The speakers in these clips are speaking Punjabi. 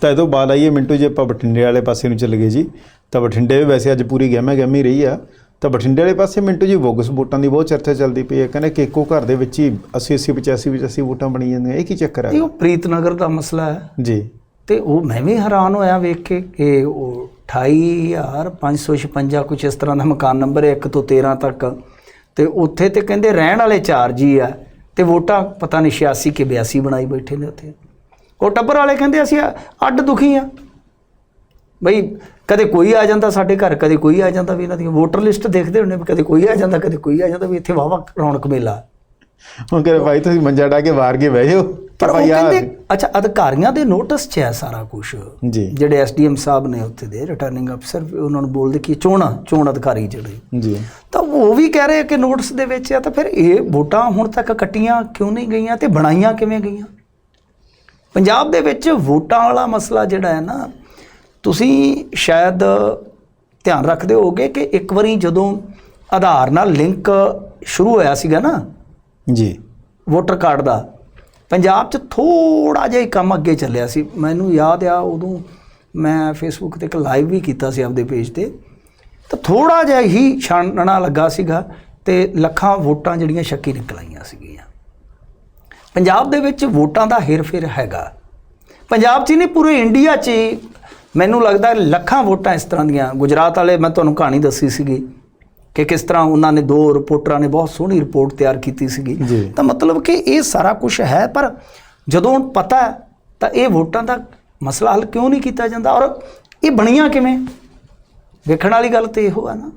ਤਾਂ ਇਹ ਤੋਂ ਬਾਅਦ ਆਈਏ ਮਿੰਟੂ ਜੀ ਆਪਾਂ ਬਠਿੰਡੇ ਵਾਲੇ ਪਾਸੇ ਨੂੰ ਚੱਲ ਗਏ ਜੀ। ਤਾਂ ਬਠਿੰਡੇ ਵੀ ਵੈਸੇ ਅੱਜ ਪੂਰੀ ਗਹਿਮਾ ਗਹਿਮੀ ਰਹੀ ਆ। ਤਾਂ ਬਠਿੰਡੇ ਵਾਲੇ ਪਾਸੇ ਮਿੰਟੂ ਜੀ ਬੋਗਸ ਵੋਟਾਂ ਦੀ ਬਹੁਤ ਚਰਚਾ ਚੱਲਦੀ ਪਈ ਹੈ। ਕਹਿੰਦੇ ਕਿ ਇੱਕੋ ਘਰ ਦੇ ਵਿੱਚ ਹੀ 80 80 85 85 ਵੋਟਾਂ ਬਣੀ ਜਾਂਦੀਆਂ। ਇਹ ਕੀ ਚੱਕਰ ਇਹ ਹੈ ਉਹ ਪ੍ਰੀਤਨਗਰ ਦਾ ਮਸਲਾ ਹੈ। ਜੀ। ਤੇ ਉਹ ਮੈਂ ਵੀ ਹੈਰਾਨ ਹੋਇਆ ਵੇਖ ਕੇ ਕਿ ਉਹ 28556 ਕੁਝ ਇਸ ਤਰ੍ਹਾਂ ਦਾ ਮਕਾਨ ਨੰਬਰ ਹੈ 1 ਤੋਂ 13 ਤੱਕ। ਤੇ ਉੱਥੇ ਤੇ ਕਹਿੰਦੇ ਰਹਿਣ ਵਾਲੇ ਚਾਰ ਜੀ ਆ। ਤੇ ਵੋਟਾਂ ਪਤਾ ਨਹੀਂ 86 ਕਿ 82 ਬਣਾਈ ਬੈਠੇ ਨੇ ਉੱਥੇ। ਉਹ ਟੱਬਰ ਵਾਲੇ ਕਹਿੰਦੇ ਅਸੀਂ ਅੱਡ ਦੁਖੀ ਆ। ਬਈ ਕਦੇ ਕੋਈ ਆ ਜਾਂਦਾ ਸਾਡੇ ਘਰ ਕਦੇ ਕੋਈ ਆ ਜਾਂਦਾ ਵੀ ਇਹਨਾਂ ਦੀ ਵੋਟਰ ਲਿਸਟ ਦੇਖਦੇ ਹੁੰਦੇ ਵੀ ਕਦੇ ਕੋਈ ਆ ਜਾਂਦਾ ਕਦੇ ਕੋਈ ਆ ਜਾਂਦਾ ਵੀ ਇੱਥੇ ਵਾਵਾ ਰੌਣਕ ਮੇਲਾ। ਹੁਣ ਕਹਿੰਦੇ ਭਾਈ ਤੁਸੀਂ ਮੰਜਾ ਡਾ ਕੇ ਵਾਰ ਕੇ ਬਹਿ ਜਾਓ। ਪਰ ਉਹ ਕਹਿੰਦੇ ਅੱਛਾ ਅਧਿਕਾਰੀਆਂ ਦੇ ਨੋਟਿਸ 'ਚ ਹੈ ਸਾਰਾ ਕੁਝ ਜੀ। ਜਿਹੜੇ ਐਸਡੀਐਮ ਸਾਹਿਬ ਨੇ ਉੱਥੇ ਦੇ ਰਿਟਰਨਿੰਗ ਅਫਸਰ ਉਹਨਾਂ ਨੂੰ ਬੋਲਦੇ ਕਿ ਚੋਣ ਚੋਣ ਅਧਿਕਾਰੀ ਜਿਹੜੇ। ਜੀ। ਤਾਂ ਉਹ ਵੀ ਕਹਿ ਰਹੇ ਕਿ ਨੋਟਿਸ ਦੇ ਵਿੱਚ ਆ ਤਾਂ ਫਿਰ ਇਹ ਵੋਟਾਂ ਹੁਣ ਤੱਕ ਕੱਟੀਆਂ ਕਿਉਂ ਨਹੀਂ ਗਈਆਂ ਤੇ ਬਣਾਈਆਂ ਕਿਵੇਂ ਗਈਆਂ? ਪੰਜਾਬ ਦੇ ਵਿੱਚ ਵੋਟਾਂ ਵਾਲਾ ਮਸਲਾ ਜਿਹੜਾ ਹੈ ਨਾ ਤੁਸੀਂ ਸ਼ਾਇਦ ਧਿਆਨ ਰੱਖਦੇ ਹੋਗੇ ਕਿ ਇੱਕ ਵਾਰੀ ਜਦੋਂ ਆਧਾਰ ਨਾਲ ਲਿੰਕ ਸ਼ੁਰੂ ਹੋਇਆ ਸੀਗਾ ਨਾ ਜੀ। ਵੋਟਰ ਕਾਰਡ ਦਾ ਪੰਜਾਬ 'ਚ ਥੋੜਾ ਜਿਹਾ ਹੀ ਕੰਮ ਅੱਗੇ ਚੱਲਿਆ ਸੀ। ਮੈਨੂੰ ਯਾਦ ਆ ਉਦੋਂ ਮੈਂ ਫੇਸਬੁੱਕ ਤੇ ਇੱਕ ਲਾਈਵ ਵੀ ਕੀਤਾ ਸੀ ਆਪਦੇ ਪੇਜ ਤੇ ਤਾਂ ਥੋੜਾ ਜਿਹਾ ਹੀ ਛਾਣਨਾ ਲੱਗਾ ਸੀਗਾ ਤੇ ਲੱਖਾਂ ਵੋਟਾਂ ਜਿਹੜੀਆਂ ਸ਼ੱਕੀ ਨਿਕਲ ਆਈਆਂ ਸੀਗੀਆਂ। ਪੰਜਾਬ ਦੇ ਵਿੱਚ ਵੋਟਾਂ ਦਾ ਹੇਰ-ਫੇਰ ਹੈਗਾ। ਪੰਜਾਬ 'ਚ ਨਹੀਂ ਪੂਰੇ ਇੰਡੀਆ 'ਚ ਮੈਨੂੰ ਲੱਗਦਾ ਲੱਖਾਂ ਵੋਟਾਂ ਇਸ ਤਰ੍ਹਾਂ ਦੀਆਂ। ਗੁਜਰਾਤ ਵਾਲੇ ਮੈਂ ਤੁਹਾਨੂੰ ਕਹਾਣੀ ਦੱਸੀ ਸੀਗੀ ਕਿ ਕਿਸ ਤਰ੍ਹਾਂ ਉਹਨਾਂ ਨੇ ਦੋ ਰਿਪੋਰਟਰਾਂ ਨੇ ਬਹੁਤ ਸੋਹਣੀ ਰਿਪੋਰਟ ਤਿਆਰ ਕੀਤੀ ਸੀਗੀ। ਤਾਂ ਮਤਲਬ ਕਿ ਇਹ ਸਾਰਾ ਕੁਝ ਹੈ ਪਰ ਜਦੋਂ ਪਤਾ ਤਾਂ ਇਹ ਵੋਟਾਂ ਦਾ ਮਸਲਾ ਹੱਲ ਕਿਉਂ ਨਹੀਂ ਕੀਤਾ ਜਾਂਦਾ? ਔਰ ਇਹ ਬਣੀਆਂ ਕਿਵੇਂ? ਵੇਖਣ ਵਾਲੀ ਗੱਲ ਤੇ ਇਹੋ ਆ ਨਾ।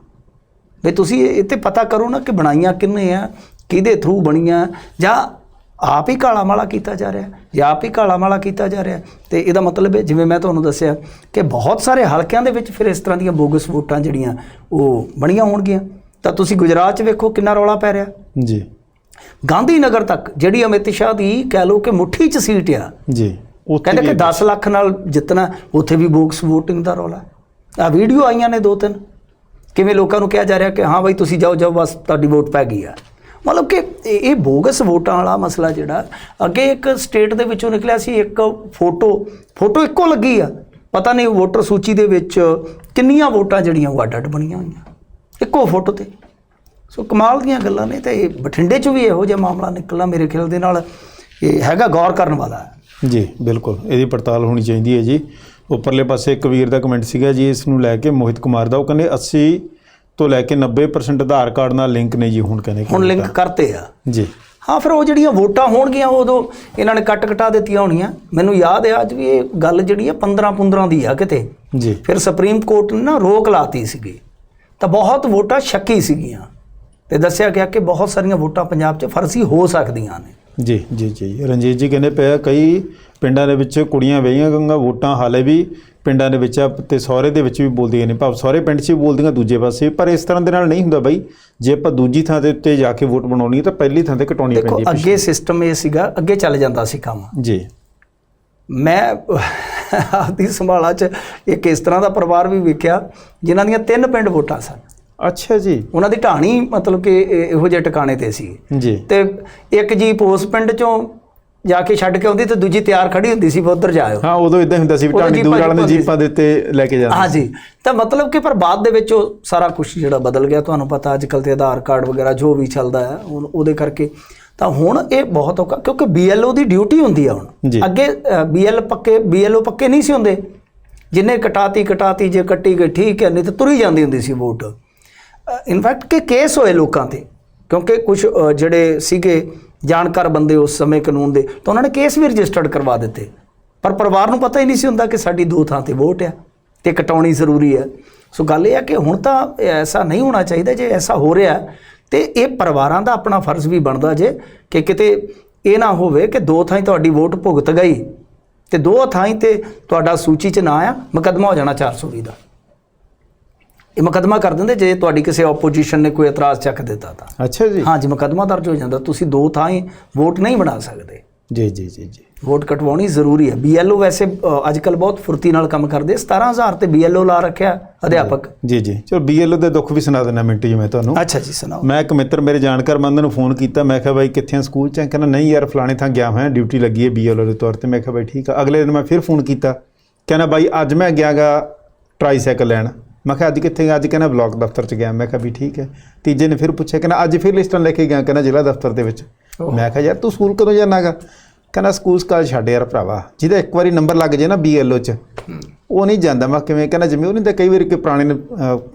ਵੀ ਤੁਸੀਂ ਇਹ ਤੇ ਪਤਾ ਕਰੋ ਨਾ ਕਿ ਬਣਾਈਆਂ ਕਿੰਨੇ ਆ ਕਿਹਦੇ ਥਰੂ ਬਣੀਆਂ ਜਾਂ ਆਪ ਹੀ ਕਾਲਾ ਮਾਲਾ ਕੀਤਾ ਜਾ ਰਿਹਾ ਜਾਂ ਆਪ ਹੀ ਕਾਲਾ ਮਾਲਾ ਕੀਤਾ ਜਾ ਰਿਹਾ ਤੇ ਇਹਦਾ ਮਤਲਬ ਹੈ ਜਿਵੇਂ ਮੈਂ ਤੁਹਾਨੂੰ ਦੱਸਿਆ ਕਿ ਬਹੁਤ ਸਾਰੇ ਹਲਕਿਆਂ ਦੇ ਵਿੱਚ ਫਿਰ ਇਸ ਤਰ੍ਹਾਂ ਦੀਆਂ ਬੋਗਸ ਵੋਟਾਂ ਜਿਹੜੀਆਂ ਉਹ ਬਣੀਆਂ ਹੋਣਗੀਆਂ। ਤਾਂ ਤੁਸੀਂ ਗੁਜਰਾਤ 'ਚ ਵੇਖੋ ਕਿੰਨਾ ਰੌਲਾ ਪੈ ਰਿਹਾ। ਜੀ। ਗਾਂਧੀ ਨਗਰ ਤੱਕ ਜਿਹੜੀ ਅਮਿਤ ਸ਼ਾਹ ਦੀ ਕਹਿ ਲਓ ਕਿ ਮੁੱਠੀ 'ਚ ਸੀਟ ਆ। ਜੀ ਉੱਥੇ ਕਹਿੰਦੇ ਕਿ ਵੀ 10 ਲੱਖ ਨਾਲ ਜਿੱਤਣਾ ਉੱਥੇ ਵੀ ਬੋਕਸ VOTING ਦਾ ਰੌਲਾ। ਆ ਵੀਡੀਓ ਆਈਆਂ ਨੇ ਦੋ ਤਿੰਨ। ਕਿਵੇਂ ਲੋਕਾਂ ਨੂੰ ਕਿਹਾ ਜਾ ਰਿਹਾ ਕਿ ਹਾਂ ਬਾਈ ਤੁਸੀਂ ਜਾਓ ਜਾਓ ਬਸ ਤੁਹਾਡੀ ਵੋਟ ਪੈ ਗਈ ਆ। ਮਤਲਬ ਕਿ ਇਹ ਇਹ ਬੋਗਸ ਵੋਟਾਂ ਵਾਲਾ ਮਸਲਾ ਜਿਹੜਾ, ਅੱਗੇ ਇੱਕ ਸਟੇਟ ਦੇ ਵਿੱਚੋਂ ਨਿਕਲਿਆ ਸੀ, ਇੱਕ ਫੋਟੋ ਫੋਟੋ ਇੱਕੋ ਲੱਗੀ ਆ। ਪਤਾ ਨਹੀਂ ਵੋਟਰ ਸੂਚੀ ਦੇ ਵਿੱਚ ਕਿੰਨੀਆਂ ਵੋਟਾਂ ਜਿਹੜੀਆਂ ਉਹ ਅੱਡ ਅੱਡ ਬਣੀਆਂ ਹੋਈਆਂ। ਇੱਕੋ ਫੋਟੋ ਤੇ। ਸੋ ਕਮਾਲ ਦੀਆਂ ਗੱਲਾਂ ਨੇ ਤੇ ਇਹ ਬਠਿੰਡੇ 'ਚ ਵੀ ਇਹੋ ਜਿਹਾ ਮਾਮਲਾ ਨਿਕਲਣਾ ਮੇਰੇ ਖਿਆਲ ਦੇ ਨਾਲ। ਇਹ ਹੈਗਾ ਗੌਰ ਕਰਨ ਵਾਲਾ। ਜੀ, ਬਿਲਕੁਲ। ਇਹਦੀ ਪੜਤਾਲ ਹੋਣੀ ਚਾਹੀਦੀ ਹੈ ਜੀ। ਉੱਪਰਲੇ ਪਾਸੇ ਇੱਕ ਵੀਰ ਦਾ ਕਮੈਂਟ ਸੀਗਾ ਜੀ, ਇਸ ਨੂੰ ਲੈ ਕੇ ਮੋਹਿਤ ਕੁਮਾਰ ਦਾ। ਉਹ ਕਹਿੰਦੇ 80 ਤੋਂ ਲੈ ਕੇ 90% ਆਧਾਰ ਕਾਰਡ ਨਾਲ ਲਿੰਕ ਨੇ ਜੀ ਹੁਣ ਕਹਿੰਦੇ ਹੁਣ ਲਿੰਕ ਕਰਤੇ ਆ। ਜੀ। ਹਾਂ ਫਿਰ ਉਹ ਜਿਹੜੀਆਂ ਵੋਟਾਂ ਹੋਣਗੀਆਂ ਉਦੋਂ ਇਹਨਾਂ ਨੇ ਕੱਟ ਕਟਾ ਦਿੱਤੀਆਂ ਹੋਣੀਆਂ। ਮੈਨੂੰ ਯਾਦ ਹੈ ਅੱਜ ਵੀ ਇਹ ਗੱਲ ਜਿਹੜੀ ਆ 15 15 ਦੀ ਆ ਕਿਤੇ। ਜੀ। ਫਿਰ ਸੁਪਰੀਮ ਕੋਰਟ ਨੇ ਨਾ ਰੋਕ ਲਾਤੀ ਸੀਗੀ। ਤਾਂ ਬਹੁਤ ਵੋਟਾਂ ਸ਼ੱਕੀ ਸੀਗੀਆਂ। ਤੇ ਦੱਸਿਆ ਗਿਆ ਕਿ ਬਹੁਤ ਸਾਰੀਆਂ ਵੋਟਾਂ ਪੰਜਾਬ 'ਚ ਫਰਜ਼ੀ ਹੋ ਸਕਦੀਆਂ ਨੇ। ਜੀ ਜੀ ਜੀ। ਰਣਜੀਤ ਜੀ ਕਹਿੰਦੇ ਪਿਆ ਕਈ ਪਿੰਡਾਂ ਦੇ ਵਿੱਚ ਕੁੜੀਆਂ ਵਹੀਆਂ ਗੰਗਾ ਵੋਟਾਂ ਹਾਲੇ ਵੀ ਪਿੰਡਾਂ ਦੇ ਵਿੱਚ ਆ ਤੇ ਸਹੁਰੇ ਦੇ ਵਿੱਚ ਵੀ ਬੋਲਦੀਆਂ ਨੇ। ਭਾਵ ਸਹੁਰੇ ਪਿੰਡ 'ਚ ਵੀ ਬੋਲਦੀਆਂ ਦੂਜੇ ਪਾਸੇ ਪਰ ਇਸ ਤਰ੍ਹਾਂ ਦੇ ਨਾਲ ਨਹੀਂ ਹੁੰਦਾ ਬਾਈ। ਜੇ ਆਪਾਂ ਦੂਜੀ ਥਾਂ ਦੇ ਉੱਤੇ ਜਾ ਕੇ ਵੋਟ ਬਣਾਉਣੀ ਹੈ ਤਾਂ ਪਹਿਲੀ ਥਾਂ ਤੇ ਕਟਾਉਣੀ ਦੇਖੋ ਪੈਂਦੀ ਹੈ ਅੱਗੇ ਸਿਸਟਮ ਇਹ ਸੀਗਾ ਅੱਗੇ ਚੱਲ ਜਾਂਦਾ ਸੀ ਕੰਮ। ਜੀ। ਮੈਂ ਆਪਦੀ ਸੰਭਾਲਾ 'ਚ ਇੱਕ ਇਸ ਤਰ੍ਹਾਂ ਦਾ ਪਰਿਵਾਰ ਵੀ ਵੇਖਿਆ ਜਿਨ੍ਹਾਂ ਦੀਆਂ ਤਿੰਨ ਪਿੰਡ ਵੋਟਾਂ ਸਨ। ਅੱਛਾ ਜੀ। ਉਹਨਾਂ ਦੀ ਢਾਣੀ ਮਤਲਬ ਕਿ ਇਹ- ਜਿਹੇ ਟਿਕਾਣੇ ਤੇ ਸੀ। ਜੀ। ਤੇ ਇੱਕ ਜੀਪ ਉਸ ਪਿੰਡ ਚੋਂ ਜਾ ਕੇ ਛੱਡ ਕੇ ਆਉਂਦੀ ਤੇ ਦੂਜੀ ਤਿਆਰ ਖੜੀ ਹੁੰਦੀ ਸੀ ਉੱਧਰ ਜਾਇਓ। ਹਾਂ ਉਦੋਂ ਇਦਾਂ ਹੁੰਦਾ ਸੀ ਜੀਪਾਂ ਦੂਰ ਵਾਲਿਆਂ ਦੇ ਜੀਪਾਂ ਦੇ ਉੱਤੇ ਲੈ ਕੇ ਜਾਂਦੇ ਹਾਂਜੀ ਤਾਂ ਮਤਲਬ ਕਿ ਪਰ ਬਾਅਦ ਦੇ ਵਿੱਚ ਉਹ ਸਾਰਾ ਕੁਝ ਜਿਹੜਾ ਬਦਲ ਗਿਆ ਤੁਹਾਨੂੰ ਪਤਾ ਅੱਜ ਕੱਲ੍ਹ ਤੇ ਆਧਾਰ ਕਾਰਡ ਵਗੈਰਾ ਜੋ ਵੀ ਚੱਲਦਾ ਹੈ ਹੁਣ ਉਹਦੇ ਕਰਕੇ। ਤਾਂ ਹੁਣ ਇਹ ਬਹੁਤ ਔਖਾ ਕਿਉਂਕਿ ਬੀਐਲਓ ਦੀ ਡਿਊਟੀ ਹੁੰਦੀ ਆ ਹੁਣ। ਜੀ। ਅੱਗੇ ਬੀਐਲ ਪੱਕੇ ਬੀਐਲਓ ਪੱਕੇ ਨਹੀਂ ਸੀ ਹੁੰਦੇ। ਜਿੰਨੇ ਕਟਾਤੀ ਕਟਾਤੀ ਜੇ ਕੱਟੀ ਗਈ ਠੀਕ ਹੈ ਨਹੀਂ ਤਾਂ ਤੁਰੀ ਜਾਂਦੀ ਹੁੰਦੀ ਸੀ ਵੋਟ। ਇਨਫੈਕਟ ਕਿ ਕੇਸ ਹੋਏ ਲੋਕਾਂ ਤੇ, ਕਿਉਂਕਿ ਕੁਝ ਜਿਹੜੇ ਸੀਗੇ ਜਾਣਕਾਰ ਬੰਦੇ ਉਸ ਸਮੇਂ ਕਾਨੂੰਨ ਦੇ, ਤਾਂ ਉਹਨਾਂ ਨੇ ਕੇਸ ਵੀ ਰਜਿਸਟਰਡ ਕਰਵਾ ਦਿੱਤੇ। ਪਰ ਪਰਿਵਾਰ ਨੂੰ ਪਤਾ ਹੀ ਨਹੀਂ ਸੀ ਹੁੰਦਾ ਕਿ ਸਾਡੀ ਦੋ ਥਾਂ ਤੇ ਵੋਟ ਆ, ਤੇ ਕਟਾਉਣੀ ਜ਼ਰੂਰੀ ਹੈ ਸੋ ਗੱਲ ਇਹ ਹੈ ਕਿ ਹੁਣ ਤਾਂ ਐਸਾ ਨਹੀਂ ਹੋਣਾ ਚਾਹੀਦਾ, ਜੇ ਐਸਾ ਹੋ ਰਿਹਾ, ਤੇ ਇਹ ਪਰਿਵਾਰਾਂ ਦਾ ਆਪਣਾ ਫਰਜ਼ ਵੀ ਬਣਦਾ ਜੇ, ਕਿ ਕਿਤੇ ਇਹ ਨਾ ਹੋਵੇ ਕਿ ਦੋ ਥਾਂ ਤੁਹਾਡੀ ਵੋਟ ਭੁਗਤ ਗਈ, ਤੇ ਦੋ ਥਾਂ ਤੇ ਤੁਹਾਡਾ ਸੂਚੀ 'ਚ ਨਾ ਆ, ਮੁਕੱਦਮਾ ਹੋ ਜਾਣਾ 420 ਦਾ। ਇਹ ਮੁਕੱਦਮਾ ਕਰ ਦਿੰਦੇ ਜੇ ਤੁਹਾਡੀ ਕਿਸੇ ਆਪੋਜੀਸ਼ਨ ਨੇ ਕੋਈ ਇਤਰਾਜ਼ ਚੱਕ ਦਿੱਤਾ ਤਾਂ। ਅੱਛਾ ਜੀ। ਹਾਂ ਜੀ ਮੁਕੱਦਮਾ ਦਰਜ ਹੋ ਜਾਂਦਾ। ਤੁਸੀਂ ਦੋ ਥਾਂ ਹੀ ਵੋਟ ਨਹੀਂ ਬਣਾ ਸਕਦੇ। ਜੀ ਜੀ ਜੀ ਜੀ। ਵੋਟ ਕਟਵਾਉਣੀ ਜ਼ਰੂਰੀ ਹੈ। ਬੀਐਲਓ ਵੈਸੇ ਅੱਜ ਕੱਲ ਬਹੁਤ ਫੁਰਤੀ ਨਾਲ ਕੰਮ ਕਰਦੇ। 17000 ਤੇ ਬੀਐਲਓ ਲਾ ਰੱਖਿਆ ਅਧਿਆਪਕ। ਜੀ ਜੀ ਚਲੋ ਬੀਐਲਓ ਦੇ ਦੁੱਖ ਵੀ ਸੁਣਾ ਦਿੰਦਾ ਮਿੰਟ ਜੀ ਮੈਂ ਤੁਹਾਨੂੰ। ਅੱਛਾ ਜੀ ਸੁਣਾਓ। ਮੈਂ ਇੱਕ ਮਿੱਤਰ ਮੇਰੇ ਜਾਣਕਾਰ ਮੰਦ ਨੂੰ ਫੋਨ ਕੀਤਾ। ਮੈਂ ਕਿਹਾ ਬਾਈ ਕਿੱਥੇ ਆ ਸਕੂਲ? ਚ ਕਹਿੰਦਾ ਨਹੀਂ ਯਾਰ ਫਲਾਣੇ ਥਾਂ ਗਿਆ ਹੋਇਆ ਡਿਊਟੀ ਲੱਗੀ ਹੈ ਬੀਐਲਓ ਦੇ ਤੌਰ ਤੇ। ਮੈਂ ਕਿਹਾ ਬਾਈ ਠੀਕ ਆ। ਅਗਲੇ ਦਿਨ ਮੈਂ ਫਿਰ ਫੋਨ ਕੀਤਾ। ਕਹਿੰਦਾ ਬਾਈ ਅੱਜ ਮੈਂ ਗਿਆਗਾ ਟ੍ਰਾਈਸਾਈਕਲ ਲੈਣ। ਮੈਂ ਕਿਹਾ ਅੱਜ ਕਿੱਥੇ ਗਿਆ ਅੱਜ ਕਹਿੰਦਾ ਬਲਾਕ ਦਫ਼ਤਰ ਚ ਗਿਆ। ਮੈਂ ਕਿਹਾ ਵੀ ਠੀਕ ਹੈ। ਤੀਜੇ ਨੇ ਫਿਰ ਪੁੱਛਿਆ ਕਹਿੰਦਾ ਅੱਜ ਫਿਰ ਲਿਸਟਾਂ ਲੈ ਕੇ ਗਿਆ? ਕਹਿੰਦਾ ਜ਼ਿਲ੍ਹਾ ਦਫ਼ਤਰ ਦੇ ਵਿੱਚ। ਮੈਂ ਕਿਹਾ ਯਾਰ ਤੂੰ ਸਕੂਲ ਕਦੋਂ ਜਾਣਾਗਾ? ਕਹਿੰਦਾ ਸਕੂਲ ਸਕਾਲ ਛੱਡ ਯਾਰ ਭਰਾਵਾ ਜਿਹਦਾ ਇੱਕ ਵਾਰੀ ਨੰਬਰ ਲੱਗ ਜੇ ਨਾ ਬੀਐਲਓ ਚ ਉਹ ਨਹੀਂ ਜਾਂਦਾ। ਮੈਂ ਕਿਵੇਂ ਕਹਿੰਦਾ ਜਿਵੇਂ ਉਹ ਨਹੀਂ ਤਾਂ ਕਈ ਵਾਰੀ ਕਿ ਪੁਰਾਣੇ ਨੇ,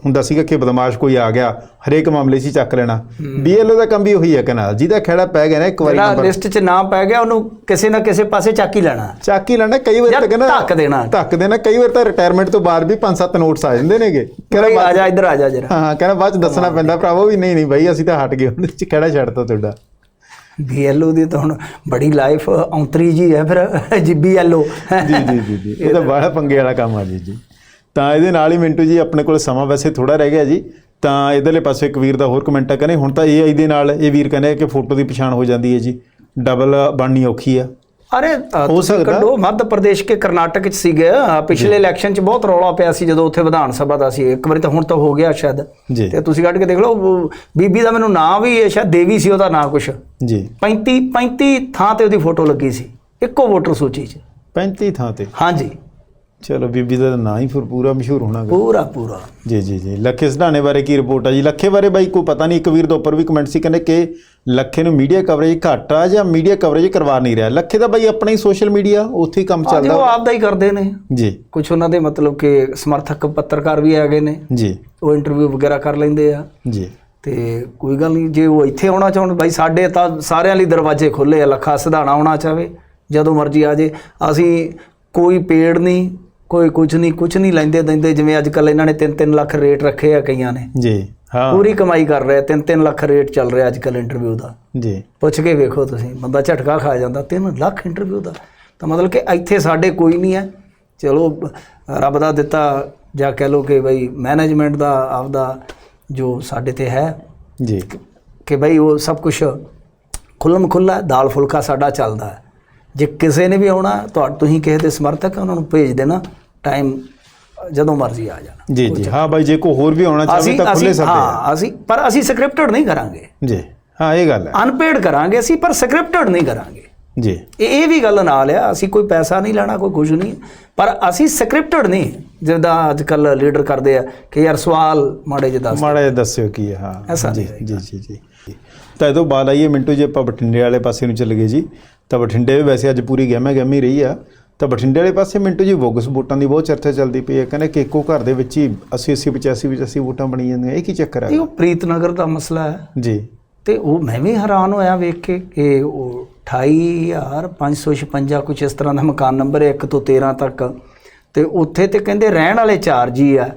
ਹੁੰਦਾ ਸੀਗਾ ਕਿ ਬਦਮਾਸ਼ ਕੋਈ ਆ ਗਿਆ ਹਰੇਕ ਮਾਮਲੇ 'ਚ ਚੱਕ ਲੈਣਾ। ਬੀਐਲਓ ਦਾ ਕੰਮ ਵੀ ਉਹੀ ਹੈ ਕਹਿੰਦਾ ਜਿਹਦਾ ਖੇੜਾ ਪੈ ਗਿਆ ਨਾ ਇੱਕ ਵਾਰੀ ਨੰਬਰ ਲਿਸਟ 'ਚ ਨਾਮ ਪੈ ਗਿਆ ਉਹਨੂੰ ਕਿਸੇ ਨਾ ਕਿਸੇ ਪਾਸੇ ਚੱਕ ਹੀ ਲੈਣਾ। ਚੱਕ ਹੀ ਲੈਣਾ ਕਈ ਵਾਰ ਤਾਂ ਕਹਿੰਦਾ ਧੱਕ ਦੇਣਾ। ਧੱਕ ਦੇਣਾ ਕਈ ਵਾਰ ਤਾਂ ਰਿਟਾਇਰਮੈਂਟ ਤੋਂ ਬਾਅਦ ਵੀ ਪੰਜ ਸੱਤ ਨੋਟਸ ਆ ਜਾਂਦੇ ਨੇਗੇ। ਕਹਿੰਦਾ ਆ ਜਾ ਇੱਧਰ ਆ ਜਾ ਜਰਾ। ਹਾਂ ਕਹਿੰਦਾ ਬਾਅਦ ਚ ਦੱਸਣਾ ਪੈਂਦਾ ਭਰਾਵੋ ਵੀ ਨਹੀਂ ਨਹੀਂ ਬਾਈ ਅਸੀਂ ਤਾਂ ਹਟ ਗਏ ਉਹਦੇ ਚ ਕਿਹੜਾ ਛੱਡਤਾ ਤੁਹਾਡਾ। ਬੀਐਲਓ ਦੀ ਤਾਂ ਹੁਣ ਬੜੀ ਲਾਈਫ ਔਂਤਰੀ ਜੀ ਹੈ ਫਿਰ ਜੀ ਬੀਐਲਓ ਜੀ ਜੀ ਜੀ ਜੀ। ਇਹ ਤਾਂ ਬੜਾ ਪੰਗੇ ਵਾਲਾ ਕੰਮ ਆ ਜੀ ਜੀ। ਤਾਂ ਇਹਦੇ ਨਾਲ ਹੀ ਮਿੰਟੂ ਜੀ, ਆਪਣੇ ਕੋਲ ਸਮਾਂ ਵੈਸੇ ਥੋੜਾ ਰਹਿ ਗਿਆ ਜੀ। ਤਾਂ ਇਧਰਲੇ ਪਾਸੇ ਇੱਕ ਵੀਰ ਦਾ ਹੋਰ ਕਮੈਂਟ ਆ, ਕਹਿੰਦੇ ਹੁਣ ਤਾਂ AI ਦੇ ਨਾਲ ਇਹ ਵੀਰ ਕਹਿੰਦੇ ਕਿ ਫੋਟੋ ਦੀ ਪਛਾਣ ਹੋ ਜਾਂਦੀ ਹੈ ਜੀ। ਡਬਲ ਬਣਨੀ ਔਖੀ ਆ। ਅਰੇ ਹੋ ਸਕਦਾ। ਕੱਢੋ ਮੱਧ ਪ੍ਰਦੇਸ਼ ਕੇ ਕਰਨਾਟਕ ਚ ਸੀਗੇ। ਪਿਛਲੇ ਇਲੈਕਸ਼ਨ ਚ ਬਹੁਤ ਰੌਲਾ ਪਿਆ ਸੀ ਜਦੋਂ ਉੱਥੇ ਵਿਧਾਨ ਸਭਾ ਦਾ ਸੀ। ਇੱਕ ਵਾਰੀ ਤਾਂ ਹੁਣ ਤਾਂ ਹੋ ਗਿਆ ਸ਼ਾਇਦ। ਤੇ ਤੁਸੀਂ ਕੱਢ ਕੇ ਦੇਖ ਲਓ ਬੀਬੀ ਦਾ ਮੈਨੂੰ ਨਾਂ ਵੀ ਹੈ, ਸ਼ਾਇਦ ਦੇਵੀ ਸੀ ਉਹਦਾ ਨਾਂ ਕੁਛ। ਜੀ। 35 35 ਥਾਂ ਤੇ ਉਹਦੀ ਫੋਟੋ ਲੱਗੀ ਸੀ ਇੱਕੋ ਵੋਟਰ ਸੂਚੀ 'ਚ। 35 ਥਾਂ ਤੇ। ਹਾਂਜੀ। ਚਲੋ ਬੀਬੀ ਦਾ ਨਾਂ ਹੀ ਫਿਰ ਪੂਰਾ ਮਸ਼ਹੂਰ ਹੋਣਾ ਗਾ। ਪੂਰਾ ਪੂਰਾ। ਜੀ ਜੀ ਜੀ। ਲੱਖੇ ਸਿਧਾਣੇ ਬਾਰੇ ਕੀ ਰਿਪੋਰਟ ਆ ਜੀ? ਲੱਖੇ ਬਾਰੇ ਬਾਈ ਕੋਈ ਪਤਾ ਨਹੀਂ। ਇੱਕ ਵੀਰ ਦੇ ਉੱਪਰ ਵੀ ਕਮੈਂਟ ਸੀ ਕਹਿੰਦੇ ਕਿ ਲੱਖੇ ਨੂੰ ਮੀਡੀਆ ਕਵਰੇਜ ਘੱਟ ਆ ਜਾਂ ਮੀਡੀਆ ਕਵਰੇਜ ਕਰਵਾ ਨਹੀਂ ਰਿਹਾ। ਲੱਖੇ ਦਾ ਬਾਈ ਆਪਣਾ ਹੀ ਸੋਸ਼ਲ ਮੀਡੀਆ ਉੱਥੇ ਹੀ ਕੰਮ ਹਾਂਜੀ, ਉਹ ਚੱਲਦਾ। ਆਪ ਦਾ ਹੀ ਕਰਦੇ ਨੇ। ਜੀ। ਕੁਝ ਉਹਨਾਂ ਦੇ ਮਤਲਬ ਕਿ ਸਮਰਥਕ ਪੱਤਰਕਾਰ ਵੀ ਹੈਗੇ ਨੇ। ਜੀ। ਉਹ ਇੰਟਰਵਿਊ ਵਗੈਰਾ ਕਰ ਲੈਂਦੇ ਆ। ਜੀ। ਤੇ ਕੋਈ ਗੱਲ ਨਹੀਂ ਜੇ ਉਹ ਇੱਥੇ ਆਉਣਾ ਚਾਹਣ ਬਾਈ ਸਾਡੇ ਤਾਂ ਸਾਰਿਆਂ ਲਈ ਦਰਵਾਜ਼ੇ ਖੁੱਲੇ ਆ ਲੱਖਾ ਸਿਧਾਣਾ ਆਉਣਾ ਚਾਵੇ ਜਦੋਂ ਮਰਜ਼ੀ ਆ ਜੇ। ਅਸੀਂ ਕੋਈ ਪੇੜ ਨਹੀਂ ਕੋਈ ਕੁਝ ਨਹੀਂ ਕੁਝ ਨਹੀਂ ਲੈਂਦੇ ਦਿੰਦੇ ਜਿਵੇਂ ਅੱਜ ਕੱਲ ਇਹਨਾਂ ਨੇ 3-3 ਲੱਖ ਰੇਟ ਰੱਖੇ ਆ ਕਈਆਂ ਨੇ। ਜੀ ਹਾਂ। ਪੂਰੀ ਕਮਾਈ ਕਰ ਰਿਹਾ 3-3 ਲੱਖ ਰੇਟ ਚੱਲ ਰਿਹਾ ਅੱਜ ਕੱਲ ਇੰਟਰਵਿਊ ਦਾ। ਜੀ। ਪੁੱਛ ਕੇ ਵੇਖੋ ਤੁਸੀਂ ਬੰਦਾ ਝਟਕਾ ਖਾ ਜਾਂਦਾ 3 ਲੱਖ ਇੰਟਰਵਿਊ ਦਾ। ਤਾਂ ਮਤਲਬ ਕਿ ਇੱਥੇ ਸਾਡੇ ਕੋਈ ਨਹੀਂ ਹੈ। ਚਲੋ ਰੱਬ ਦਾ ਦਿੱਤਾ ਜਾਂ ਕਹਿ ਲਓ ਕਿ ਬਈ ਮੈਨੇਜਮੈਂਟ ਦਾ ਆਪਦਾ ਜੋ ਸਾਡੇ ਤੇ ਹੈ। ਜੀ। ਕਿ ਬਈ ਉਹ ਸਭ ਕੁਝ ਖੁੱਲਮ ਖੁੱਲਾ ਦਾਲ ਫੁਲਕਾ ਸਾਡਾ ਚੱਲਦਾ ਹੈ। ਜੇ ਕਿਸੇ ਨੇ ਵੀ ਆਉਣਾ ਤੁਹਾ ਤੁਸੀਂ ਕਿਸੇ ਦੇ ਸਮਰਥਕ ਉਹਨਾਂ ਨੂੰ ਭੇਜ ਦੇਣਾ। ਟਾਈਮ ਜਦੋਂ ਮਰਜ਼ੀ ਆ ਜਾਣਾ। ਜੀ ਜੀ। ਹਾਂ ਬਾਈ ਜੇ ਕੋਈ ਹੋਰ ਵੀ ਆਉਣਾ ਅਸੀਂ ਤਾਂ ਖੁੱਲੇ ਆ। ਹਾਂ ਅਸੀਂ ਪਰ ਅਸੀਂ ਸਕ੍ਰਿਪਟਡ ਨਹੀਂ ਕਰਾਂਗੇ। ਜੀ। ਹਾਂ ਇਹ ਗੱਲ ਹੈ। ਅਨਪੇਡ ਕਰਾਂਗੇ ਅਸੀਂ ਪਰ ਸਕ੍ਰਿਪਟਡ ਨਹੀਂ ਕਰਾਂਗੇ। ਜੀ। ਇਹ ਵੀ ਗੱਲ ਨਾਲ ਆ ਅਸੀਂ ਕੋਈ ਪੈਸਾ ਨਹੀਂ ਲੈਣਾ ਕੋਈ ਕੁਝ ਨਹੀਂ। ਪਰ ਅਸੀਂ ਸਕ੍ਰਿਪਟਡ ਨਹੀਂ ਜਿੱਦਾਂ ਅੱਜ ਕੱਲ ਲੀਡਰ ਕਰਦੇ ਆ ਕਿ ਯਾਰ ਸਵਾਲ ਮਾੜੇ ਜਿਹੇ ਦੱਸ ਮਾੜਾ ਜਿਹਾ ਦੱਸਿਓ ਕੀ ਹੈ। ਹਾਂ ਜੀ ਜੀ ਜੀ ਜੀ। ਤਾਂ ਇਹ ਤੋਂ ਬਾਅਦ ਆਈਏ ਮਿੰਟੂ ਜੀ ਆਪਾਂ ਬਠਿੰਡੇ ਵਾਲੇ ਪਾਸੇ ਨੂੰ ਚੱਲ ਗਏ ਜੀ ਤਾਂ ਬਠਿੰਡੇ ਵੀ ਵੈਸੇ ਅੱਜ ਪੂਰੀ ਗਹਿਮਾ ਗਹਿਮੀ ਰਹੀ ਆ। ਤਾਂ ਬਠਿੰਡੇ ਵਾਲੇ ਪਾਸੇ ਮਿੰਟੂ ਜੀ ਬੋਗਸ ਵੋਟਾਂ ਦੀ ਬਹੁਤ ਚਰਚਾ ਚੱਲਦੀ ਪਈ ਹੈ। ਕਹਿੰਦੇ ਕਿ ਇੱਕੋ ਘਰ ਦੇ ਵਿੱਚ ਹੀ 80 80 85 85 ਵੋਟਾਂ ਬਣੀ ਜਾਂਦੀਆਂ। ਇਹ ਕੀ ਚੱਕਰ ਇਹ ਹੈ ਉਹ ਪ੍ਰੀਤਨਗਰ ਦਾ ਮਸਲਾ ਹੈ। ਜੀ। ਤੇ ਉਹ ਮੈਂ ਵੀ ਹੈਰਾਨ ਹੋਇਆ ਵੇਖ ਕੇ ਕਿ ਉਹ 28556 ਕੁਝ ਇਸ ਤਰ੍ਹਾਂ ਦਾ ਮਕਾਨ ਨੰਬਰ ਹੈ 1 ਤੋਂ 13 ਤੱਕ। ਤੇ ਉੱਥੇ ਤੇ ਕਹਿੰਦੇ ਰਹਿਣ ਵਾਲੇ ਚਾਰ ਜੀ ਆ